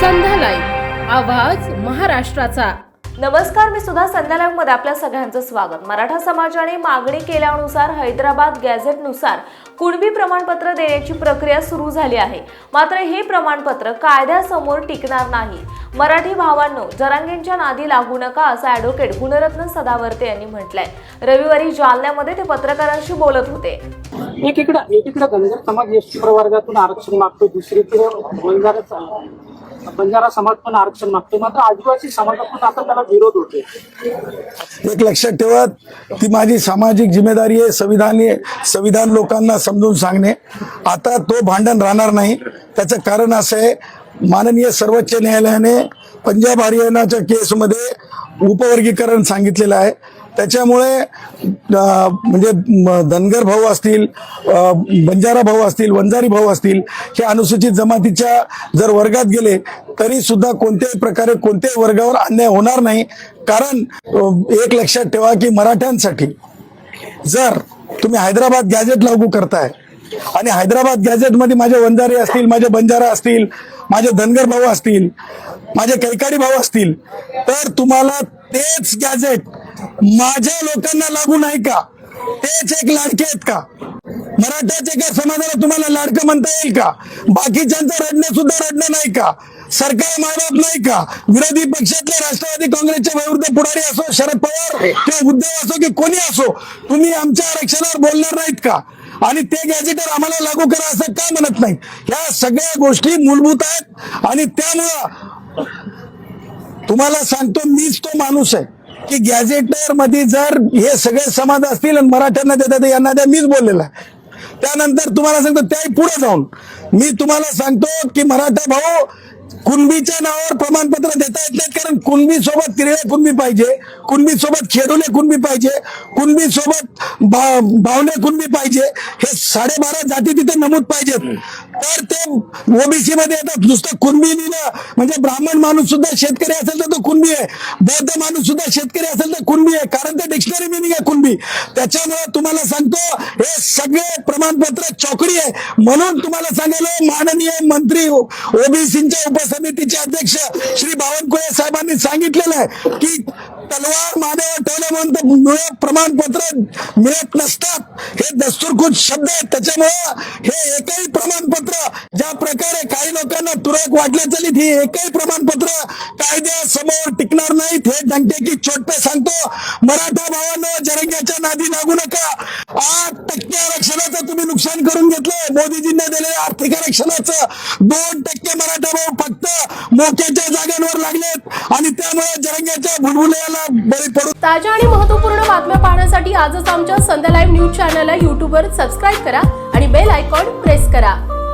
संध्या live आवाज महाराष्ट्राचा. नमस्कार मी सुद्धा संध्यालाईव्हमध्ये आपल्या सगळ्यांचं स्वागत. मराठा समाजाने मागणी केल्यानुसार हैदराबाद गॅझेटनुसार कुणबी प्रमाणपत्र देण्याची प्रक्रिया सुरू झाली आहे. मात्र हे प्रमाणपत्र कायद्यासमोर टिकणार नाही. मराठी भावांनो जरांगेंच्या नादी लागू नका असं ॲडव्होकेट गुणरत्न सदावर्ते यांनी म्हटलंय. रविवारी जालन्यामध्ये ते पत्रकारांशी बोलत होते. एकीकडे एकीकडे धनगर समाज एस टी प्रवर्गातून आरक्षण मागतो दुसरीकडे बंजारा समाज पण आरक्षण मागतो मात्र आदिवासी समाजातून आता त्याला विरोध होतो एक लक्षात ठेवत ती माझी सामाजिक जिम्मेदारी आहे संविधान संविधान लोकांना समजून सांगणे. आता तो भांडण राहणार नाही. त्याचं कारण असं आहे माननीय सर्वोच्च न्यायालयाने पंजाब हरियाणाच्या केसमध्ये उपवर्गीकरण सांगितलेलं आहे. त्याच्यामुळे म्हणजे म, धनगर भाऊ असतील बंजारा भाऊ असतील वंजारी भाऊ असतील हे अनुसूचित जमातीच्या जर वर्गात गेले तरी सुद्धा कोणत्याही प्रकारे कोणत्याही वर्गावर अन्याय होणार नाही. कारण एक लक्षात ठेवा की मराठ्यांसाठी जर तुम्ही हैदराबाद गॅजेट लागू करताय आणि हैदराबाद गॅजेटमध्ये माझे वंजारी असतील माझे बंजारा असतील माझे धनगर भाऊ असतील माझे कैकाडी भाऊ असतील तर तुम्हाला तेच गॅजेट माझ्या लोकांना लागू नाही का? तेच एक लाडके आहेत का? मराठ्याच्या एका समाजाला तुम्हाला लाडकं म्हणता येईल का? बाकीच्यांचं रडणं सुद्धा रडणं नाही का? सरकार मारत नाही का? विरोधी पक्षातले राष्ट्रवादी काँग्रेसचे विरुद्ध पुढारी असो शरद पवार किंवा उद्धव असो की कोणी असो तुम्ही आमच्या आरक्षणावर बोलणार नाहीत का? आणि ते गॅजेटर आम्हाला लागू करा असं का म्हणत नाही? ह्या सगळ्या गोष्टी मूलभूत आहेत आणि त्यामुळं तुम्हाला सांगतो मीच तो माणूस आहे. की गॅजेटरमध्ये जर हे सगळे समाज असतील आणि मराठ्यांना देतात यांना द्या मीच बोललेला आहे. त्यानंतर तुम्हाला सांगतो त्याही पुढे जाऊन मी तुम्हाला सांगतो की मराठा भाऊ कुणबीच्या नावावर प्रमाणपत्र देता येत नाहीत कारण कुणबी सोबत तिरळे कुणबी पाहिजे. कुणबी सोबत खेडूले कुणबी पाहिजे. कुणबी सोबत भावने कुणबी पाहिजे. हे साडेबारा जाती तिथे नमूद पाहिजेत. तर ते ओबीसी मध्ये येतात. नुसतं कुणबी लिहिलं म्हणजे ब्राह्मण माणूस सुद्धा शेतकरी असेल तर तो कुणबी आहे. बौद्ध माणूस सुद्धा शेतकरी असेल तर कुणबी आहे. कारण ते डिक्शनरी मिनिंग आहे कुणबी. त्याच्यामुळे तुम्हाला सांगतो हे सगळे प्रमाणपत्र चौकडी आहे. म्हणून तुम्हाला सांगायला माननीय मंत्री ओबीसीच्या समितीचे अध्यक्ष श्री बावनकुळे साहेबांनी सांगितलेलं आहे की तलवार मानेवर ठेवल्यानंतर प्रमाणपत्र मिळत नसतात. हे दस्तुरखुद शब्द आहेत त्याच्यामुळं हे एकही प्रमाणपत्र ज्या प्रकारे काही लोकांना तुरळक वाटले चालीत ही एकही प्रमाणपत्र कायद्यासमोर टिकणार नाहीत. हे डंके की सांगतो. मराठा भावानं जरंग्याच्या नादी लागू नका. आठ टक्के आरक्षणाचं तुम्ही नुकसान करून घेतलं मोदीजींना दिलेल्या आर्थिक आरक्षणाचं दोन टक्के मोक्याच्या जागांवर लागलेत. आणि त्यामुळे जरंग्याच्या भुलभुलयाला बळी पडू ताज्या आणि महत्त्वपूर्ण बातम्या पाहण्यासाठी आजच आमच्या संध्या लाईव्ह न्यूज चॅनलला युट्यूबवर सबस्क्राईब करा आणि बेल आयकॉन प्रेस करा.